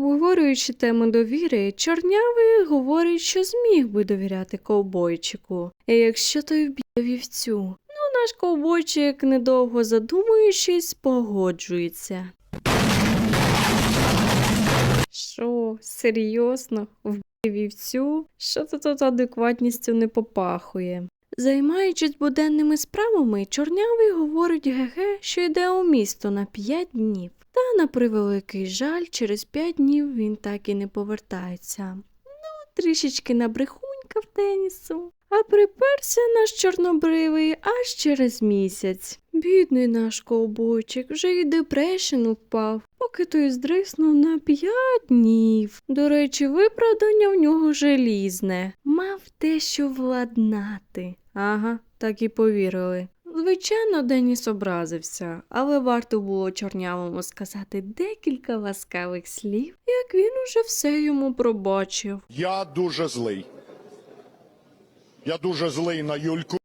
Обговорюючи тему довіри, чорнявий говорить, що зміг би довіряти ковбойчику, якщо той вб'є вівцю. Ну, наш ковбойчик, недовго задумуючись, погоджується. Що, серйозно? Вб'є вівцю? Що то тут адекватністю не попахує? Займаючись буденними справами, чорнявий говорить Геге, що йде у місто на п'ять днів. Та на превеликий жаль, через п'ять днів він так і не повертається. Ну, трішечки набрехунька в тенісу. А приперся наш чорнобривий аж через місяць. Бідний наш ковбойчик вже й депрешен впав, поки той здриснув на п'ять днів. До речі, виправдання в нього желізне. Мав дещо владнати. Ага, так і повірили. Звичайно, Деніс образився, але варто було чорнявому сказати декілька ласкавих слів, як він уже все йому пробачив. Я дуже злий. Я дуже злий на Юльку.